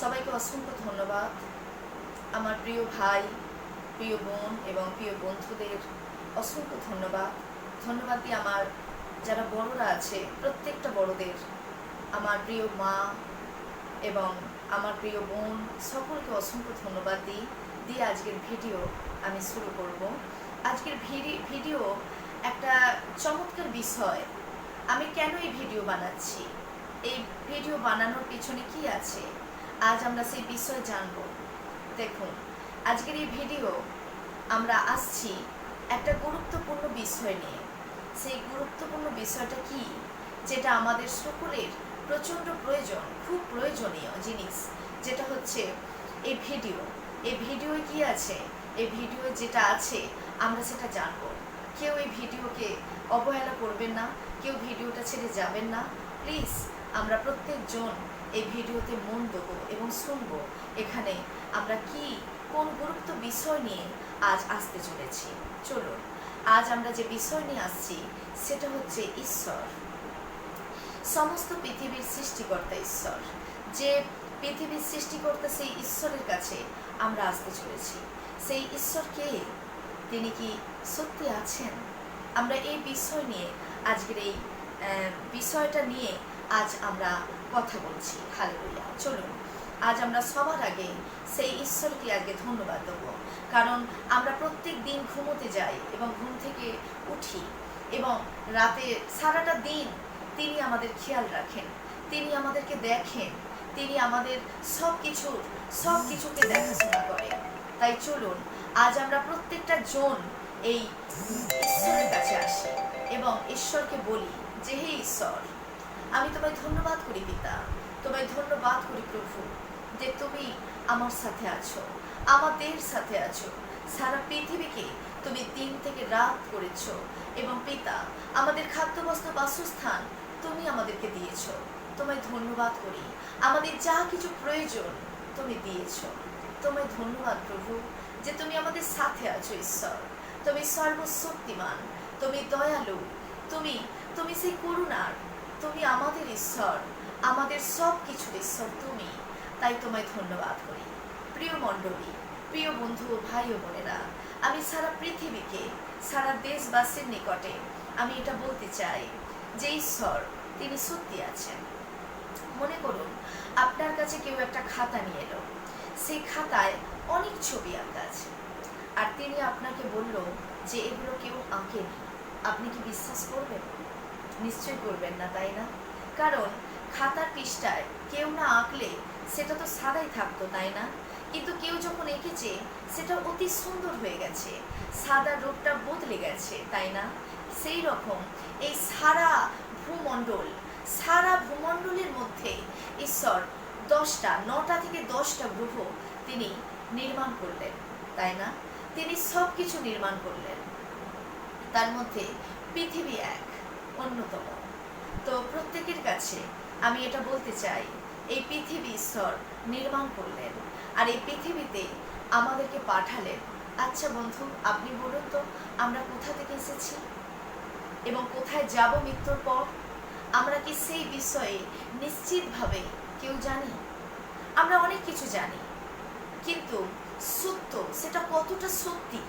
সবাইকে অসংখ্য ধন্যবাদ। আমার প্রিয় ভাই, প্রিয় বোন এবং প্রিয় বন্ধুদের অসংখ্য ধন্যবাদ। ধন্যবাদ দিয়ে আমার যারা বড়রা আছে, প্রত্যেকটা বড়দের। আমার প্রিয় মা এবং আমার প্রিয় বোন, সকলকে অসংখ্য ধন্যবাদ দিই। দিয়ে আজকের ভিডিও আমি শুরু করব। আজকের ভিডি- ভিডিও একটা চমৎকার বিষয়। আমি কেন এই ভিডিও বানাচ্ছি? এই ভিডিও বানানোর পিছনে কি আছে? আজ আমরা সেই বিষয় জানব। দেখুন, আজকের এই ভিডিও আমরা আসছি একটা গুরুত্বপূর্ণ বিষয় নিয়ে। সেই গুরুত্বপূর্ণ বিষয়টা কি? যেটা আমাদের সকলের প্রচণ্ড প্রয়োজন, খুব প্রয়োজনীয় জিনিস। যেটা হচ্ছে এই ভিডিও। এই ভিডিওয়ে কি আছে? এই ভিডিওয়ে যেটা আছে, আমরা সেটা জানব। কেউ এই ভিডিওকে অবহেলা করবেন না, কেউ ভিডিওটা ছেড়ে যাবেন না। প্লিজ, আমরা প্রত্যেকজন এই ভিডিওতে মন দেবো এবং শুনব এখানে আমরা কি, কোন গুরুত্ব বিষয় নিয়ে আজ আসতে চলেছি। চলুন, আজ আমরা যে বিষয় নিয়ে আসছি, সেটা হচ্ছে ঈশ্বর। সমস্ত পৃথিবীর সৃষ্টিকর্তা ঈশ্বর। যে পৃথিবীর সৃষ্টিকর্তা সেই ঈশ্বরের কাছে আমরা আসতে চলেছি। সেই ঈশ্বর কে? তিনি কি সত্যি আছেন? আমরা এই বিষয় নিয়ে আজকের এই বিষয়টা নিয়ে আজ আমরা কথা বলছি। হালেলুয়া, চলুন। আজ আমরা সবার আগে সেই ঈশ্বরকে আজকে ধন্যবাদ দেবো। কারণ আমরা প্রত্যেক দিন ঘুমোতে যাই এবং ঘুম থেকে উঠি এবং রাতে সারাটা দিন তিনি আমাদের খেয়াল রাখেন, তিনি আমাদেরকে দেখেন, তিনি আমাদের সব কিছুর সব কিছুকে দেখাশোনা করেন তাই চলুন, আজ আমরা প্রত্যেকটা জন এই ঈশ্বরের কাছে আসি এবং ঈশ্বরকে বলি যে, হে ঈশ্বর আমি তোমায় ধন্যবাদ করি পিতা। তোমায় ধন্যবাদ করি প্রভু, যে তুমি আমার সাথে আছো, আমাদের সাথে আছো। সারা পৃথিবীকে তুমি দিন থেকে রাত করেছ এবং পিতা, আমাদের খাদ্য বস্ত্র বাসস্থান তুমি আমাদেরকে দিয়েছ। তোমায় ধন্যবাদ করি। আমাদের যা কিছু প্রয়োজন তুমি দিয়েছ। তোমায় ধন্যবাদ প্রভু, যে তুমি আমাদের সাথে আছো ঈশ্বর। তুমি সর্বশক্তিমান, তুমি দয়ালু, তুমি তুমি সেই করুণার তুমি আমাদের ঈশ্বর, আমাদের সব কিছুর ঈশ্বর তুমি। তাই তোমায় ধন্যবাদ করি। প্রিয় মণ্ডলী, প্রিয় বন্ধু ও ভাই ও বোনেরা, আমি সারা পৃথিবীকে, সারা দেশবাসীর নিকটে আমি এটা বলতে চাই যে ঈশ্বর, তিনি সত্যি আছেন। মনে করুন, আপনার কাছে কেউ একটা খাতা নিয়ে এলো। সেই খাতায় অনেক ছবি আঁকা আছে। আর তিনি আপনাকে বলল যে এগুলো কেউ আঁকেনি। আপনি কি বিশ্বাস করবেন? নিশ্চয়ই করবেন না, তাই না? কারণ খাতার পৃষ্ঠায় কেউ না আঁকলে সেটা তো সাদাই থাকতো, তাই না? কিন্তু কেউ যখন এঁকেছে, সেটা অতি সুন্দর হয়ে গেছে, সাদা রূপটা বদলে গেছে, তাই না? সেই রকম এই সারা ভূমণ্ডল, সারা ভূমণ্ডলের মধ্যে ঈশ্বর দশটা, নটা থেকে দশটা গ্রহ তিনি নির্মাণ করলেন, তাই না? তিনি সব কিছু নির্মাণ করলেন। তার মধ্যে পৃথিবী এক। অন্যতম। তো প্রত্যেকের কাছে আমি এটা বলতে চাই, এই পৃথিবী ঈশ্বর নির্মাণ করলেন আর এই পৃথিবীতে আমাদেরকে পাঠালেন। আচ্ছা বন্ধু, আপনি বলুন তো, আমরা কোথা থেকে এসেছি? এবং কোথায় যাব মৃত্যুর পর? আমরা কি সেই বিষয়ে নিশ্চিতভাবে কেউ জানি? আমরা অনেক কিছু জানি, কিন্তু সত্য সেটা কতটা সত্যি?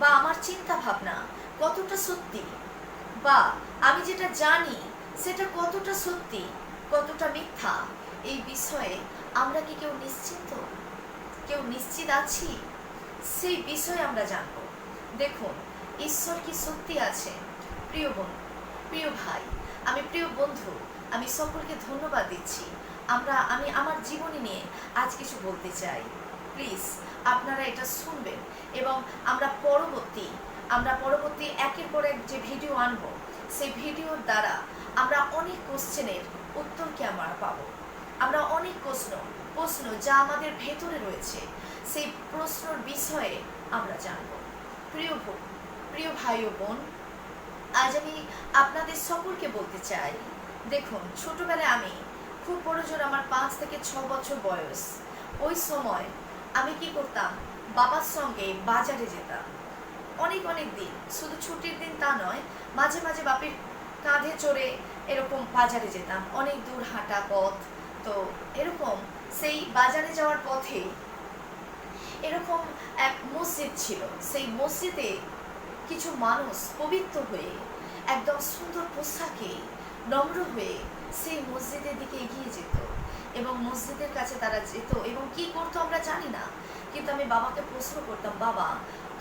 বা আমার চিন্তা ভাবনা কতটা সত্যি? বা আমি যেটা জানি, সেটা কতটা সত্যি, কতটা মিথ্যা, এই বিষয়ে আমরা কি কেউ নিশ্চিন্ত? কেউ নিশ্চিত আছি? সেই বিষয়ে আমরা জানব। দেখুন, ঈশ্বর কি সত্যি আছে? প্রিয় বোন, প্রিয় ভাই, আমি প্রিয় বন্ধু, আমি সকলকে ধন্যবাদ দিচ্ছি। আমরা, আমি আমার জীবনী নিয়ে আজ কিছু বলতে চাই। প্লিজ, আপনারা এটা শুনবেন এবং আমরা পরবর্তী আমরা পরবর্তী একের পর এক যে ভিডিও আনব, সেই ভিডিওর দ্বারা আমরা অনেক কোশ্চেনের উত্তরকে আমরা পাবো? আমরা অনেক প্রশ্ন প্রশ্ন যা আমাদের ভেতরে রয়েছে, সেই প্রশ্নর বিষয়ে আমরা জানব। প্রিয় প্রিয় ভাই ও বোন, আজ আমি আপনাদের সকলকে বলতে চাই, দেখুন, ছোটবেলায় আমি খুব বড় জোর আমার পাঁচ থেকে ছ বছর বয়স। ওই সময় আমি কি করতাম? বাবার সঙ্গে বাজারে যেতাম। অনেক অনেক দিন। শুধু ছুটির দিন তা নয়, মাঝে মাঝে বাপের কাঁধে চড়ে এরকম বাজারে যেতাম। অনেক দূর হাঁটা পথ, তো এরকম সেই বাজারে যাওয়ার পথে এরকম এক মসজিদ ছিল। সেই মসজিদে কিছু মানুষ পবিত্র হয়ে, একদম সুন্দর পোশাকে নম্র হয়ে সেই মসজিদের দিকে এগিয়ে যেত এবং মসজিদের কাছে তারা যেত এবং কি করতো আমরা জানি না, কিন্তু আমি বাবাকে প্রশ্ন করতাম, বাবা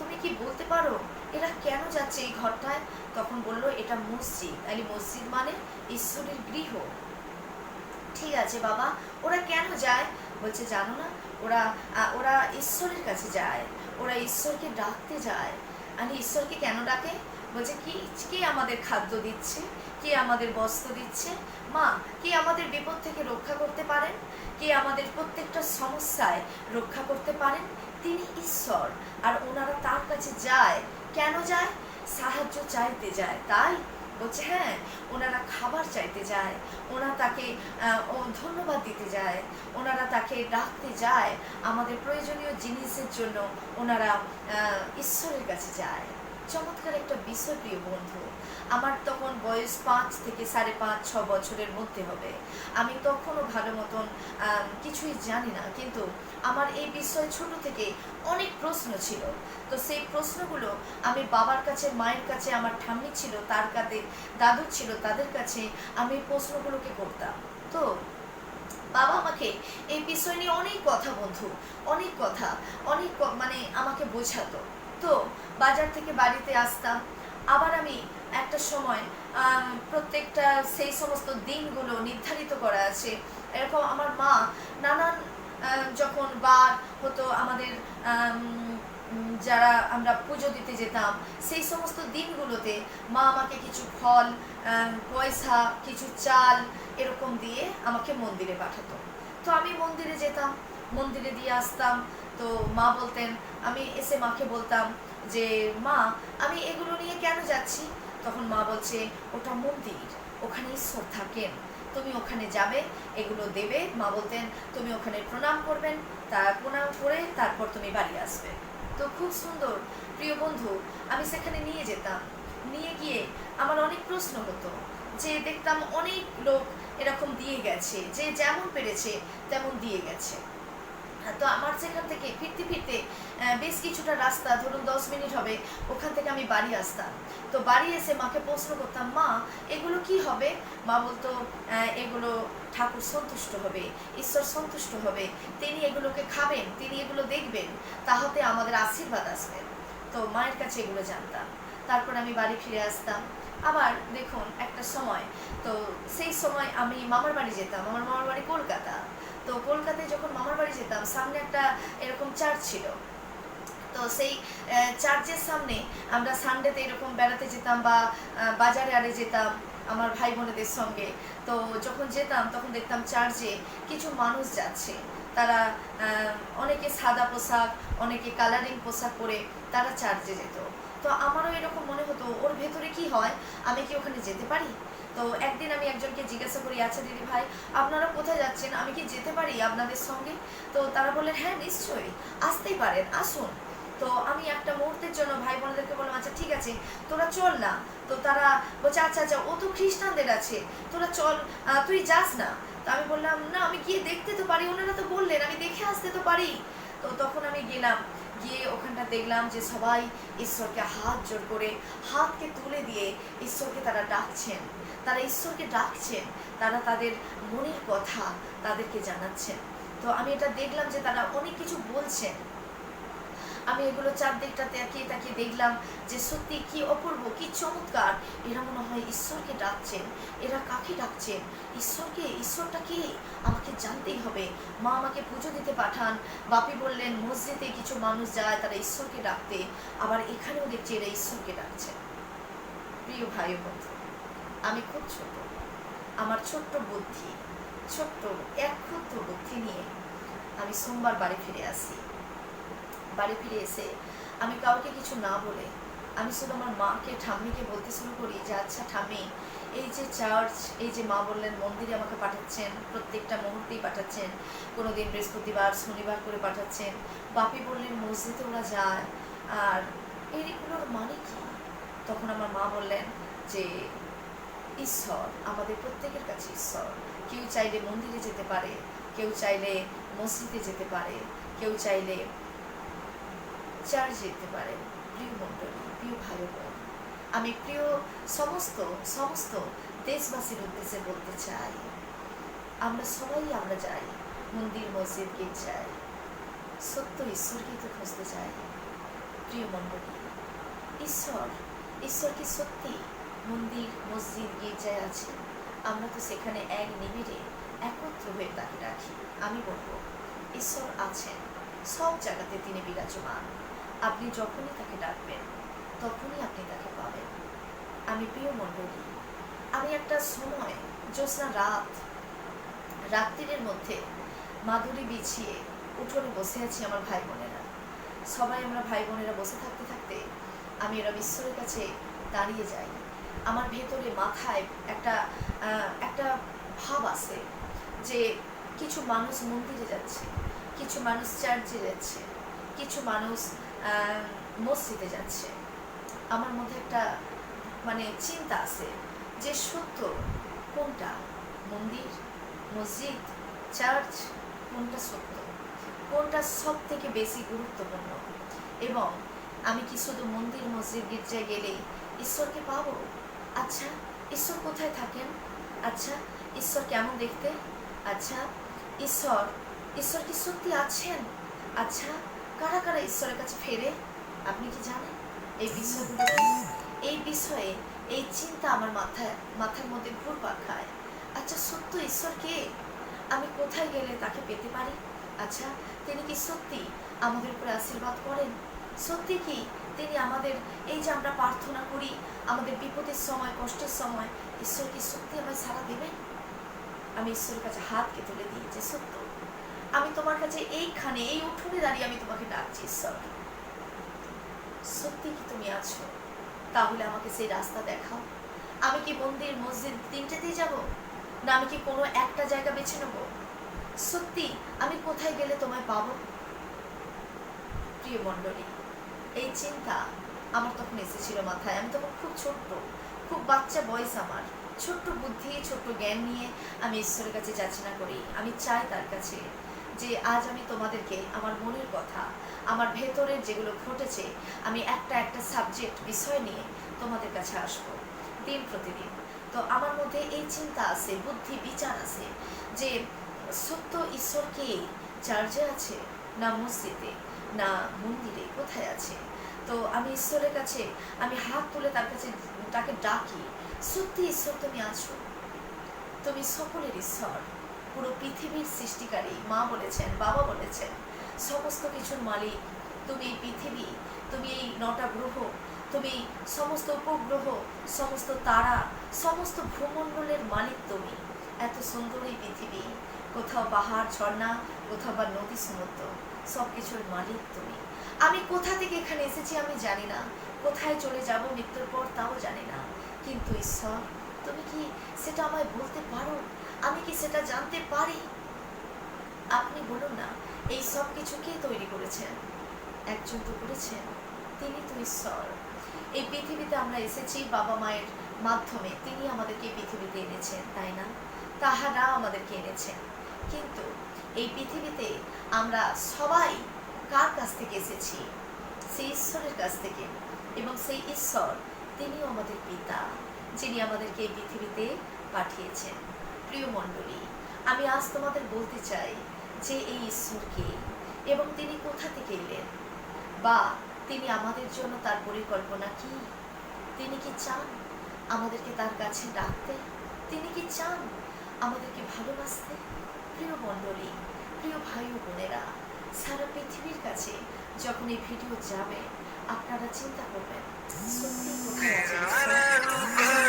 তুমি কি বলতে পারো? এরা কেন যাচ্ছে এই ঘরটায়? তখন বলল, এটা মসজিদ। আলি মসজিদ মানে ঈশ্বরের গৃহ। ঠিক আছে বাবা, ওরা কেন যায়? বলছে, জানো না, ওরা ওরা ঈশ্বরের কাছে যায়। ওরা ঈশ্বরকে ডাকতে যায়। আমি ঈশ্বরকে কেন ডাকে? বলছে, কি, কে আমাদের খাদ্য দিচ্ছে? কে আমাদের বস্ত্র দিচ্ছে? মা, কে আমাদের বিপদ থেকে রক্ষা করতে পারেন? কে আমাদের প্রত্যেকটা সমস্যায় রক্ষা করতে পারেন? তিনি ঈশ্বর, আর ওনারা তার কাছে যায়। কেন যায়? সাহায্য চাইতে যায়, তাই? বলছে হ্যাঁ ওনারা খাবার চাইতে যায় ওনারা তাকে ও ধন্যবাদ দিতে যায়, ওনারা তাকে ডাকতে যায়। আমাদের প্রয়োজনীয় জিনিসের জন্য ওনারা ঈশ্বরের কাছে যায়। চমৎকার একটা বিষয়, প্রিয় বন্ধু। আমার তখন বয়স পাঁচ থেকে সাড়ে পাঁচ, ছ বছরের মধ্যে হবে। আমি তখনও ভালো মতন কিছুই জানি না। কিন্তু আমার এই বিষয়ে ছোট থেকে অনেক প্রশ্ন ছিল। তো সেই প্রশ্নগুলো আমি বাবার কাছে, মায়ের কাছে, আমার ঠাম্মি ছিল, তার কাছে দাদু ছিল, তাদের কাছে আমি প্রশ্নগুলোকে করতাম। তো বাবা আমাকে এই বিষয় নিয়ে অনেক কথা বন্ধু, অনেক কথা, অনেক মানে আমাকে বোঝাতো। তো বাজার থেকে বাড়িতে আসতাম। আবার আমি একটা সময় প্রত্যেকটা সেই সমস্ত দিনগুলো নির্ধারিত করা আছে। এরকম আমার মা নানান যখন বার হতো আমাদের যারা আমরা পুজো দিতে যেতাম, সেই সমস্ত দিনগুলোতে মা আমাকে কিছু ফল পয়সা, কিছু চাল এরকম দিয়ে আমাকে মন্দিরে পাঠাতো। তো আমি মন্দিরে যেতাম, মন্দিরে দিয়ে আসতাম। তো মা বলতেন, আমি এসে মাকে বলতাম যে, মা, আমি এগুলো নিয়ে কেন যাচ্ছি? তখন মা বলছে, ওটা মন্দির, ওখানে ঈশ্বর থাকেন। তুমি ওখানে যাবে, এগুলো দেবে। মা বলতেন, তুমি ওখানে প্রণাম করবেন, তা প্রণাম করে তারপর তুমি বাড়ি আসবে। তো খুব সুন্দর। প্রিয় বন্ধু, আমি সেখানে নিয়ে যেতাম। নিয়ে গিয়ে আমার অনেক প্রশ্ন হতো। যে, দেখতাম অনেক লোক এরকম দিয়ে গেছে, যে যেমন পেরেছে, তেমন দিয়ে গেছে। তো আমার সেখান থেকে ফিরতে ফিরতে বেশ কিছুটা রাস্তা, ধরুন দশ মিনিট হবে, ওখান থেকে আমি বাড়ি আসতাম। তো বাড়ি এসে মাকে প্রশ্ন করতাম, মা, এগুলো কি হবে? মা বলতো এগুলো ঠাকুর সন্তুষ্ট হবে, ঈশ্বর সন্তুষ্ট হবে, তিনি এগুলোকে খাবেন, তিনি এগুলো দেখবেন, তাহাতে আমাদের আশীর্বাদ আসবে। তো মায়ের কাছে এগুলো জানতাম। তারপর আমি বাড়ি ফিরে আসতাম। আবার দেখুন, একটা সময়, তো সেই সময় আমি মামার বাড়ি যেতাম, আমার মামার বাড়ি কলকাতা। তো কলকাতায় যখন মামার বাড়ি যেতাম, সামনে একটা এরকম চার্চ ছিল। তো সেই চার্চের সামনে আমরা সানডেতে এরকম বেড়াতে যেতাম বা বাজারে আরে যেতাম আমার ভাই বোনেদের সঙ্গে। তো যখন যেতাম, তখন দেখতাম চার্চে কিছু মানুষ যাচ্ছে। তারা অনেকে সাদা পোশাক, অনেকে কালারিং পোশাক পরে তারা চার্চে যেত। তো আমারও এরকম মনে হতো, ওর ভেতরে কি হয়? আমি কি ওখানে যেতে পারি? তো একদিন আমি একজনকে জিজ্ঞাসা করি আচ্ছা দিদি ভাই, আপনারা কোথায় যাচ্ছেন? আমি কি যেতে পারি আপনাদের সঙ্গে? তো তারা বললেন হ্যাঁ নিশ্চয়ই, আসতেই পারেন, আসুন। তো আমি একটা মুহূর্তের জন্য ভাই বোনদেরকে বললাম আচ্ছা ঠিক আছে, তোরা চল না। তো তারা বলছে আচ্ছা আচ্ছা ও তো খ্রিস্টানদের আছে, তোরা চল তুই যাস না। তো আমি বললাম, না, আমি গিয়ে দেখতে তো পারি। ওনারা তো বললেন, আমি দেখে আসতে তো পারি। তো তখন আমি গেলাম। গিয়ে ওখানটা দেখলাম যে সবাই ঈশ্বরকে হাত জোর করে হাতকে তুলে দিয়ে ঈশ্বরকে তারা ডাকছেন। তারা ঈশ্বরকে ডাকছেন, তারা তাদের মনের কথা তাদেরকে জানাচ্ছেন। তো আমি এটা দেখলাম যে তারা অনেক কিছু বলছেন। আমি এগুলো চারদিকটা তাকিয়ে তাকিয়ে দেখলাম যে সত্যি কি অপূর্ব, কি চমৎকার। এরা মনে হয় ঈশ্বরকে ডাকছেন। এরা কাকে ডাকছেন? ঈশ্বরকে? ঈশ্বরটা কে? আমাকে জানতেই হবে। মা আমাকে পুজো দিতে পাঠান। বাপি বললেন, মসজিদে কিছু মানুষ যায় তারা ঈশ্বরকে ডাকতে। আবার এখানেও দেখছি এরা ঈশ্বরকে ডাকছেন প্রিয় ভাই বন্ধু আমি খুব ছোট। আমার ছোট্ট বুদ্ধি, ছোট্ট, এক ক্ষুদ্র বুদ্ধি নিয়ে আমি সোমবার বাড়ি ফিরে আসি। বাড়ি ফিরে এসে আমি কাউকে কিছু না বলে আমি শুধু আমার মাকে, ঠাম্মিকে বলতে শুরু করি যে আচ্ছা ঠাম্মি, এই যে চার্চ, এই যে মা বললেন মন্দিরে আমাকে পাঠাচ্ছেন, প্রত্যেকটা মুহূর্তেই পাঠাচ্ছেন। কোনো দিন বৃহস্পতিবার, শনিবার করে পাঠাচ্ছেন। বাপি বললেন, মসজিদে ওরা যায়। আর এইগুলোর মানে কি? তখন আমার মা বললেন যে, ঈশ্বর আমাদের প্রত্যেকের কাছে ঈশ্বর। কেউ চাইলে মন্দিরে যেতে পারে, কেউ চাইলে মসজিদে যেতে পারে, কেউ চাইলে চার্চ যেতে পারে। প্রিয় মণ্ডলী, প্রিয় ও বোন আমি প্রিয় সমস্ত সমস্ত দেশবাসীর উদ্দেশ্যে বলতে চাই, আমরা সবাই আমরা যাই, মন্দির মসজিদ গির্জায় সত্য ঈশ্বরকে তো খুঁজতে চাই। প্রিয় মণ্ডলী, ঈশ্বর ঈশ্বর কি সত্যি মন্দির, মসজিদ গির্জায় আছে? আমরা তো সেখানে এক নিবিড়ে একত্র হয়ে তাকে রাখি। আমি বলব, ঈশ্বর আছেন। সব জায়গাতে তিনি বিরাজমান। আপনি যখনই তাকে ডাকবেন, তখনই আপনি তাকে পাবেন। আমি প্রিয় মণ্ডলী, আমি একটা সময়, জ্যোৎস্না রাত, রাত্রির মধ্যে মাদুরি বিছিয়ে উঠোনে বসে আছি আমার ভাই বোনেরা। সবাই আমরা ভাই বোনেরা বসে থাকতে থাকতে আমি এরম ঈশ্বরের কাছে দাঁড়িয়ে যাই। আমার ভেতরে মাথায় একটা একটা ভাব আসে যে কিছু মানুষ মন্দিরে যাচ্ছে, কিছু মানুষ চার্চে যাচ্ছে, কিছু মানুষ মসজিদে যাচ্ছে। আমার মধ্যে একটা মানে চিন্তা আছে যে সত্য কোনটা? মন্দির, মসজিদ, চার্চ, কোনটা সত্য? কোনটা সব থেকে বেশি গুরুত্বপূর্ণ? এবং আমি কি শুধু মন্দির মসজিদ গির্জায় গেলেই ঈশ্বরকে পাবো? আচ্ছা ঈশ্বর কোথায় থাকেন? আচ্ছা ঈশ্বর কেমন দেখতে? আচ্ছা ঈশ্বর ঈশ্বর কি সত্যি আছেন? আচ্ছা কারা কারা ঈশ্বরের কাছে ফেরে? আপনি কি জানেন? এই বিষয়গুলো এই বিষয়ে এই চিন্তা আমার মাথায়, মাথার মধ্যে ঘুরপাক খায়। আচ্ছা সত্য ঈশ্বর কে? আমি কোথায় গেলে তাকে পেতে পারি? আচ্ছা তিনি কি সত্যি আমাদের উপরে আশীর্বাদ করেন? সত্যি কি তিনি আমাদের, এই যে আমরা প্রার্থনা করি, আমাদের বিপদের সময়, কষ্টের সময়, ঈশ্বর কি সত্যি আমায় সাড়া দেবেন? আমি ঈশ্বরের কাছে হাতকে তুলে দিয়েছি সত্য, আমি তোমার কাছে এইখানে, এই উঠোনে দাঁড়িয়ে আমি তোমাকে ডাকছি, ঈশ্বর। সত্যি কি তুমি আছো? তাহলে আমাকে সেই রাস্তা দেখাও। আমি কি মন্দির, মসজিদ তিনটেতেই যাব? না আমি কি কোনো একটা জায়গা বেছে নেব? সত্যি, আমি কোথায় গেলে তোমায় পাবো? প্রিয় মণ্ডলী, এই চিন্তা আমার তখন এসেছিল মাথায়। আমি তখন খুব ছোট্ট, খুব বাচ্চা বয়স আমার। ছোট্ট বুদ্ধি, ছোট্ট জ্ঞান নিয়ে আমি ঈশ্বরের কাছে যাচনা করি। আমি চাই তার কাছে যে আজ আমি তোমাদেরকে আমার মনের কথা, আমার ভেতরের যেগুলো ঘটেছে, আমি একটা একটা সাবজেক্ট বিষয় নিয়ে তোমাদের কাছে আসব, দিন প্রতিদিন। তো আমার মধ্যে এই চিন্তা আছে, বুদ্ধি, বিচার আছে যে সত্য ঈশ্বর কে চার্চে আছে, না মসজিদে, না মন্দিরে, কোথায় আছে? তো আমি ঈশ্বরের কাছে, আমি হাত তুলে তার কাছে তাকে ডাকি, সত্যি ঈশ্বর তুমি আছো। তুমি সকলের ঈশ্বর। পুরো পৃথিবীর সৃষ্টিকারী, মা বলেছেন, বাবা বলেছেন, সমস্ত কিছুর মালিক। তুমি এই পৃথিবী, তুমি এই নটা গ্রহ, তুমি সমস্ত উপগ্রহ, সমস্ত তারা, সমস্ত ভূমণ্ডলের মালিক তুমি। এত সুন্দর এই পৃথিবী। কোথাও পাহাড় ঝর্ণা, কোথাও বা নদী সমুদ্র। সব কিছুর মালিক তুমি। আমি কোথা থেকে এখানে এসেছি আমি জানি না। কোথায় চলে যাব মৃত্যুর পর তাও জানি না। কিন্তু ঈশ্বর, তুমি কি সেটা আমায় বলতে পারো? আমি কি সেটা জানতে পারি? আপনি বলুন না, এই সব কিছু কে তৈরি করেছেন? একজন তো করেছেন, তিনি তো ঈশ্বর। এই পৃথিবীতে আমরা এসেছি বাবা মায়ের মাধ্যমে। তিনি আমাদেরকে পৃথিবীতে এনেছেন, তাই না? তাহারা আমাদেরকে এনেছেন। কিন্তু এই পৃথিবীতে আমরা সবাই কার কাছ থেকে এসেছি? সেই ঈশ্বরের কাছ থেকে। এবং সেই ঈশ্বর তিনিও আমাদের পিতা, যিনি আমাদেরকে এই পৃথিবীতে পাঠিয়েছেন। প্রিয় মণ্ডলী, আমি আজ তোমাদের বলতে চাই যে এই ঈশ্বরকে এবং তিনি কোথা থেকে এলেন? বা তিনি আমাদের জন্য তার পরিকল্পনা কি? তিনি কি চান আমাদেরকে তার কাছে ডাকতে? তিনি কি চান আমাদেরকে ভালোবাসতে, প্রিয় মণ্ডলী, প্রিয় ভাই ও বোনেরা, সারা পৃথিবীর কাছে যখন এই ভিডিও যাবে, আপনারা চিন্তা করবেন, সত্যি কোথায় ধন্যবাদ